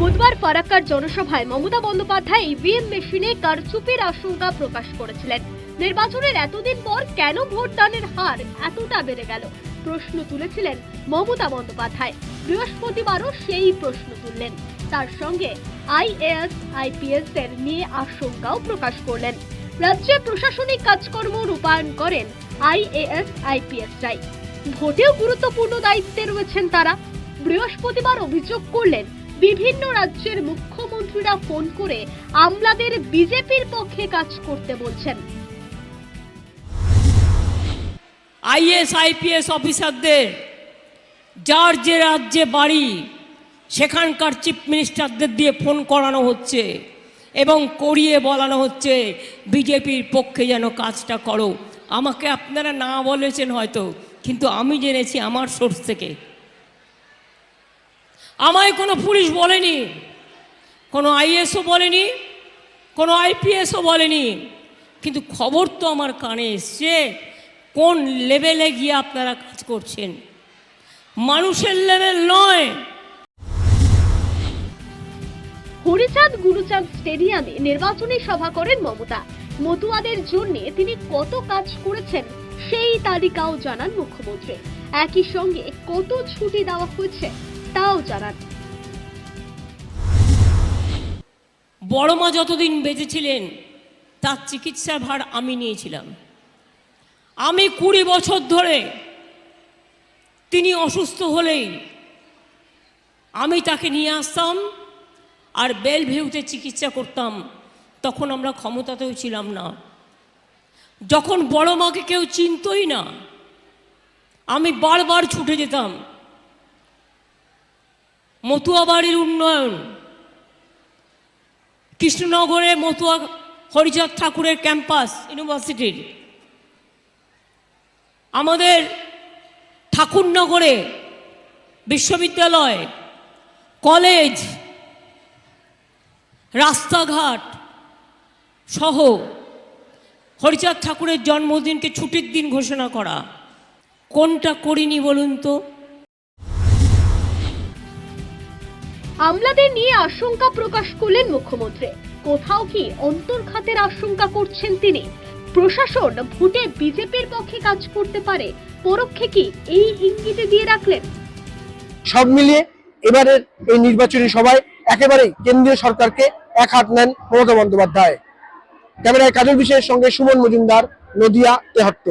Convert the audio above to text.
বুধবার ফারাক্কার জনসভায় মমতা বন্দ্যোপাধ্যায় ইভিএম মেশিনে কারচুপির আশঙ্কা প্রকাশ করেছিলেন। নির্বাচনের এতদিন পর কেন ভোটদানের হার এতটা বেড়ে গেল? প্রশ্ন তুলেছিলেন মমতা বন্দ্যোপাধ্যায়। বৃহস্পতিবারও সেই প্রশ্ন তুললেন। তার সঙ্গে আইএএস আইপিএস এর নিয়ে আশঙ্কাও প্রকাশ করলেন। রাজ্যে প্রশাসনিক কাজকর্ম রূপায়ণ করেন আইএএস আইপিএসরাই ভোটেও গুরুত্বপূর্ণ দায়িত্বে রয়েছেন তারা। বৃহস্পতিবার অভিযোগ করলেন বিভিন্ন রাজ্যের মুখ্যমন্ত্রীরা ফোন করে আমলাদের বিজেপির পক্ষে কাজ করতে বলছেন। আইএস, আইপিএস অফিসারদের, যার যে রাজ্যে বাড়ি, সেখানকার চিফ মিনিস্টারদের দিয়ে ফোন করানো হচ্ছে এবং করিয়ে বলানো হচ্ছে, বিজেপির পক্ষে যেন কাজটা করো। আমাকে আপনারা না বলেছেন হয়তো, কিন্তু আমি জেনেছি আমার সোর্স থেকে। আমায় কোনো পুলিশ বলেনি, কোনো আইএসও বলেনি, কোনো আইপিএসও বলেনি। কিন্তু খবর তো আমার কানে এসছে, কোন লেভেলে গিয়ে আপনারা কাজ করছেন? মানুষের লেভেল নয়। হরিচাঁদ গুরুচাঁদ স্টেডিয়ামে নির্বাচনী সভা করেন মমতা। মতুয়াদের জন্য তিনি কত কাজ করেছেন, সেই তালিকাও জানান মুখ্যমন্ত্রী। একই সঙ্গে কত ছুটি দেওয়া হয়েছে তাও জানান। বড় মা যতদিন বেঁচেছিলেন, তার চিকিৎসার ভার আমি নিয়েছিলাম। আমি কুড়ি বছর ধরে তিনি অসুস্থ হলেই আমি তাকে নিয়ে আসতাম আর বেল বেলভিউতে চিকিৎসা করতাম, তখন আমরা ক্ষমতাতেও ছিলাম না। যখন বড় মাকে কেউ চিনতই না, আমি বারবার ছুটে যেতাম। মতুয়া বাড়ির উন্নয়ন। কৃষ্ণনগরে মতুয়া হরিচাঁদ ঠাকুরের ক্যাম্পাস, ইউনিভার্সিটির। আমাদের ঠাকুরনগরে বিশ্ববিদ্যালয়, কলেজ, রাস্তাঘাট সহ হরিচাঁদ ঠাকুরের জন্মদিনকে ছুটির দিন ঘোষণা করা। কোনটা করিনি বলুন তো? আমলাদের নিয়ে আশঙ্কা প্রকাশ করলেন মুখ্যমন্ত্রী। কোথাও কি অন্তর্ঘাতের আশঙ্কা করছেন তিনি? প্রশাসন ভোটে বিজেপির পক্ষে কাজ করতে পারে, পরোক্ষে কি এই ইঙ্গিতে দিয়ে রাখলেন? সব মিলিয়ে এবারের এই নির্বাচনী সভায় একেবারেই কেন্দ্রীয় সরকারকে এক হাত নেন মমতা বন্দ্যোপাধ্যায়। ক্যামেরায় কাজল বিষয়ের সঙ্গে সুমন মজুমদার, নদিয়া তেহট্ট।